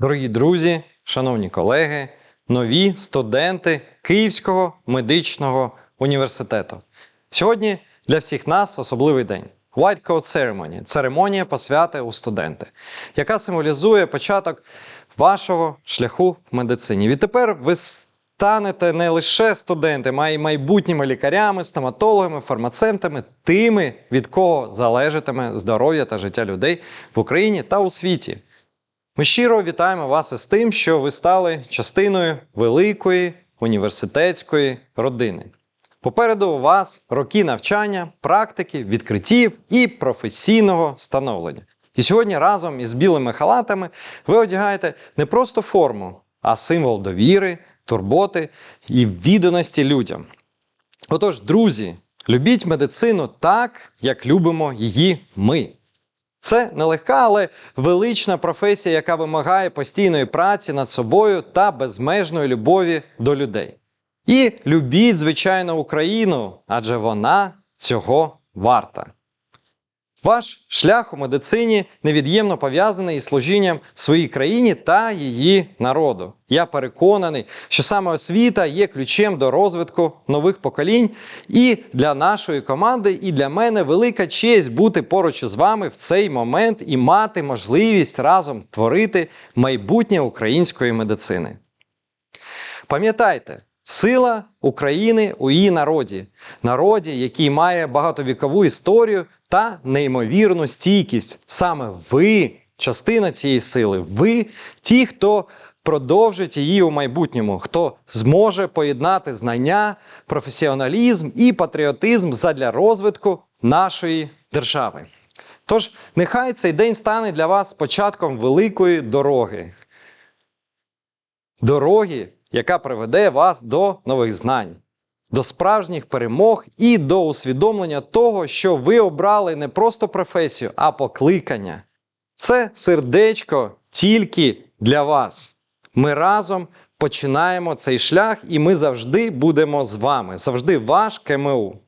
Дорогі друзі, шановні колеги, нові студенти Київського медичного університету. Сьогодні для всіх нас особливий день. White Coat Ceremony – церемонія посвяти у студенти, яка символізує початок вашого шляху в медицині. Відтепер ви станете не лише студентами, а й майбутніми лікарями, стоматологами, фармацевтами, тими, від кого залежатиме здоров'я та життя людей в Україні та у світі. Ми щиро вітаємо вас із тим, що ви стали частиною великої університетської родини. Попереду у вас роки навчання, практики, відкриттів і професійного становлення. І сьогодні разом із білими халатами ви одягаєте не просто форму, а символ довіри, турботи і відданості людям. Отож, друзі, любіть медицину так, як любимо її ми. Це нелегка, але велична професія, яка вимагає постійної праці над собою та безмежної любові до людей. І любіть, звичайно, Україну, адже вона цього варта. Ваш шлях у медицині невід'ємно пов'язаний із служінням своїй країні та її народу. Я переконаний, що саме освіта є ключем до розвитку нових поколінь, і для нашої команди, і для мене велика честь бути поруч з вами в цей момент і мати можливість разом творити майбутнє української медицини. Пам'ятайте, сила України у її народі, народі, який має багатовікову історію та неймовірну стійкість. Саме ви частина цієї сили. Ви ті, хто продовжить її у майбутньому, хто зможе поєднати знання, професіоналізм і патріотизм задля розвитку нашої держави. Тож, нехай цей день стане для вас початком великої дороги. Дороги, яка приведе вас до нових знань, до справжніх перемог і до усвідомлення того, що ви обрали не просто професію, а покликання. Це сердечко тільки для вас. Ми разом починаємо цей шлях, і ми завжди будемо з вами. Завжди ваш КМУ.